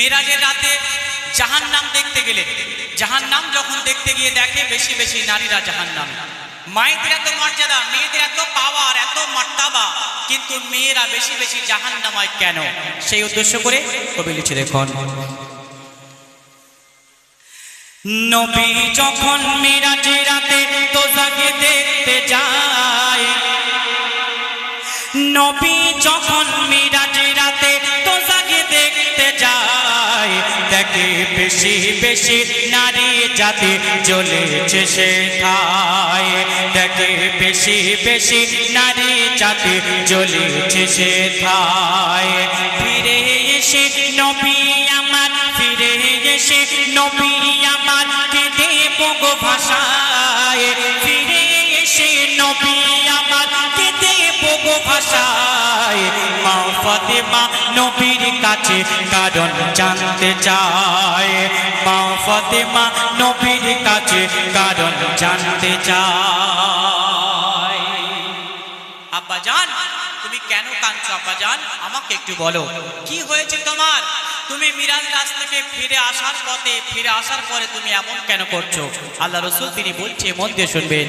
মেরাজের রাতে জাহান নাম দেখতে গেলে জাহান নাম যখন দেখতে গিয়ে দেখে বেশি বেশি নারীরা জাহান নাম মায়েদের এত মর্যাদা, মেয়েদের এত পাওয়ার এত মর্তাবা, কিন্তু মেয়েরা বেশি বেশি জাহান নামায় কেন? সেই উদ্দেশ্য করে কবি লিখে দেখুন নবী যখন মিরাজের রাতে তোজাকে দেখতে যায়, নবী যখন মিরাজের রাতে বেশি নারী জাতি জ্বলেছে সে ঠায় দেখে বেশি বেশি নারী জাতি জ্বলেছে সে ঠায় ফিরে এসে নবী আমার, ফিরে এসে নবী আমার, কেঁদে বগো ভাষায়। ফিরে এসে নবী আমার, কেঁদে বগো ভাষায়। মা ফাতেমা নবীর কাছে, কারণ জানতে চায়। মা ফাতেমা নবীর কাছে, কারণ জানতে চায়। আব্বা জান, তুমি কেন কাঁদছো আব্বা জান? আমাকে একটু বলো, কি হয়েছে তোমার? তুমি মিরাজ রাজ থেকে ফিরে আসার পথে, ফিরে আসার পরে তুমি এমন কেন করছ? আল্লাহ রসুল তিনি বলছে দিয়ে শুনবেন।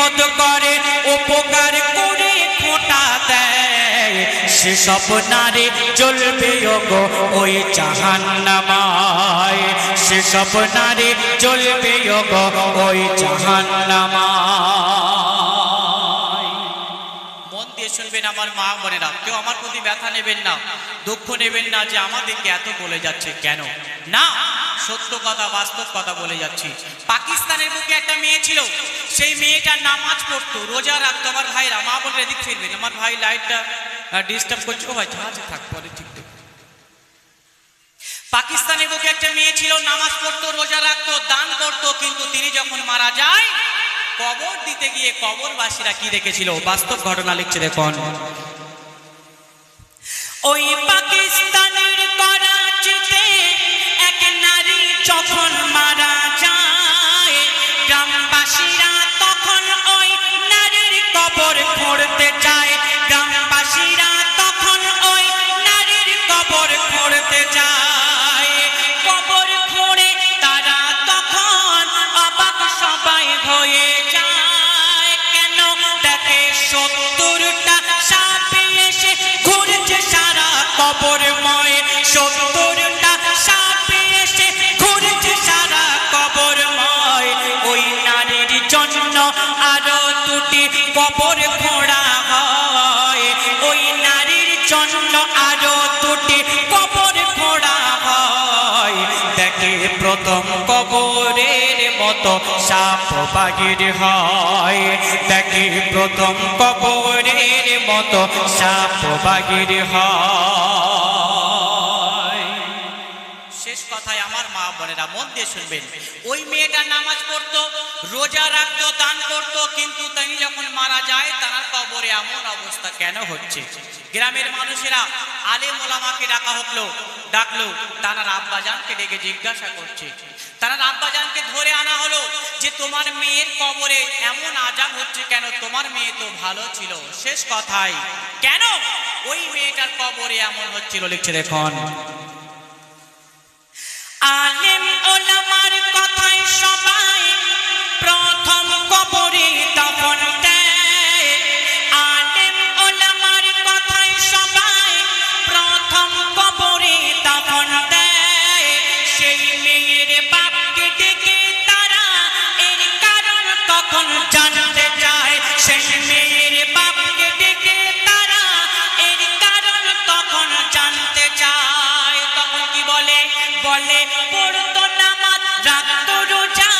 বিপদ করে, উপকার করে খোটা দেয়। সে নারী চলবে গো ওই চাহান নামায় সেসব নারী চলবে গো ওই চাহান নামায় দিয়ে শুনবেন আমার মা বোনেরা, কেউ আমার প্রতি ব্যথা নেবেন না, দুঃখ নেবেন না যে আমাদেরকে এত বলে যাচ্ছে। কেন? না, সত্য কথা, বাস্তব কথা বলে যাচ্ছি। পাকিস্তানের বুকে একটা মেয়ে ছিল, সেই মেয়েটা নামাজ পড়তো, রোজা রাখতো। আমার ভাইরা, মা বোনের এদিক ফিরবেন। আমার ভাই লাইটটা ডিস্টার্ব করছে। ভাই জাহাজে থাক, পরে ঠিক পাকিস্তানের বুকে একটা মেয়ে ছিল, নামাজ পড়তো, রোজা রাখতো, দান করতো, কিন্তু তিনি যখন মারা যায় কবর দিতে গিয়ে কবরবাসীরা কি দেখেছিল? বাস্তব ঘটনা লিখছে দেখুন। ওই পাকিস্তানের করাচিতে এক নারী যখন সত্তরটা সাপে এসে ঘুরছে সারা কবরময়। সত্তরটা সাপে এসে ঘুরছে সারা কবর ময় ওই নারীর জন্য আরও দুটি কবর খোঁড়া হয়। ওই নারীর জন্য আরও মতো সাপ বাগির হয়। দেখে প্রথম কবরের মতো সাপ বাগির হয়। শেষ কথায় আমার মা বোনেরা মন দিয়ে শুনবেন। ওই মেয়েটা নামাজ পড়তো, রোজা রাখতো, দান করতো, কিন্তু তিনি যখন মারা যায়, তার কবরে এমন অবস্থা কেন হচ্ছে? গ্রামের মানুষেরা আলে মোলামাকে ডাকা হলো, ডাকলো, তারা আব্বাজানকে ডেকে জিজ্ঞাসা করছে। তারা হলো যে তোমার মেয়ের কবরে এমন আজাব হচ্ছে কেন? তোমার মেয়ে তো ভালো ছিল। শেষ কথাই। কেন? ওই মেয়েটার কবরে এমন হচ্ছিল, লিখছে দেখুন। মেয়ের বাবাকে ডেকে তারা, এর কারণ তখন জানতে চায়। তখন কি বলে? বলে, পড়তো নামাজ রাখতো রোজা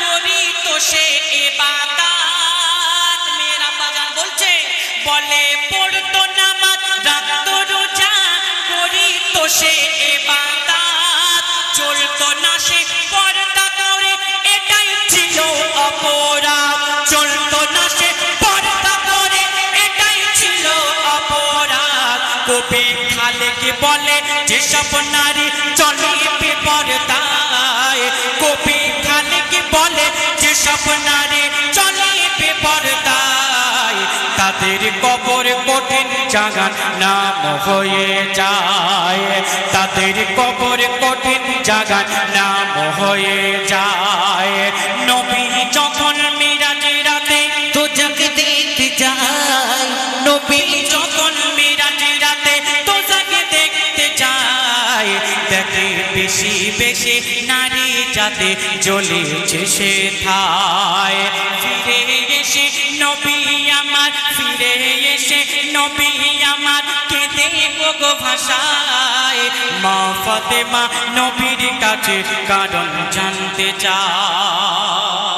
করিত সে এ বাদাত মেয়েরা বাজান বলছে, বলে, পড়তো নামাজ রাখতো রোজা করিত সে কবি খালেকে বলে, যেসব নারী চলে বেপরদায় কবি খালেকে বলে, যেসব নারী চলে বেপরদায় তাদের কবর কঠিন জাগান নাম হয়ে যায়। তাদের কবর কঠিন জাগান নাম হয়ে যায়। বেশি নারী যাতে জ্বলেছে সে থায় ফিরে এসে নবী আমার, ফিরে এসে নবী আমার, কেঁদে গো ভাষায়। মা ফতেমা নবীর কাছে কারণ জানতে চায়।